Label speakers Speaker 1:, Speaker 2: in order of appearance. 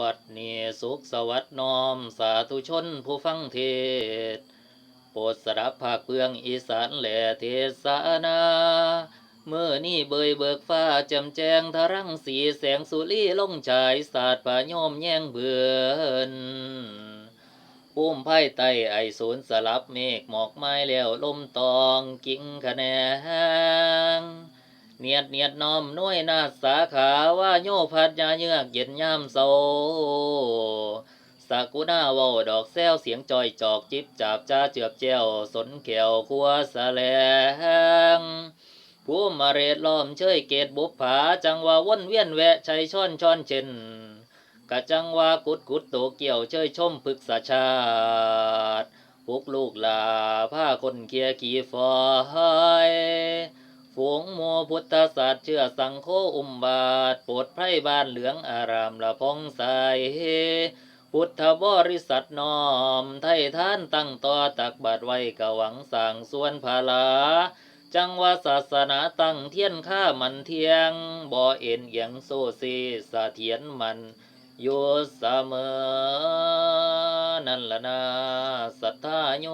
Speaker 1: บัดนี้สุขสวัสดน้อม สาธุชนผู้ฟังเทศโปรดสดับภาคเบืองอีสานแหล่เทศนาเมื่อนี่เบยเบิกฟ้าจำแจงทะรังสีแสงสุรีลงฉายศาสตร์ผาโยมแย่งเบือนพุ่มไพ่ไตไอสูนย์สลับเมฆหมอกไม้แล้วลมตองกิ่งคะแนง เนียดเนียดน้อมน้วยนาสาขาว่าโยพัดยาเยือกเย็นยามโซสากุณาว้าดอกแซวเสียงจอยจอกจิบจับจ้าเจือบแจวสนแขวคัวสะแลงผู้มาเรศล้อมเชยเกตบุปผาจังว่าวนเวียนแวะชัยช่อนช่อนเช่นกะจังว่ากุดกุดโตเกี่ยวเชยชมพึกษาชาติพวกลูกลาผ้าคนเคียขี่ฟอย ฝูงมัวพุทธศาสตร์เชื่อสังโฆอุมบาทโปรดไพร่บ้านเหลืองอารามละพองใสพุทธบริษัทน้อม ไทยท่านตั้งต่อตักบาทไว้กะหวังสั่งส่วนภาลา จังว่าศาสนาตั้งเทียนข้ามันเทียง บ่อเอ็นเอียงโซซีสะเทียนมันอยู่เสมอ นั่นละนาสัทธาโย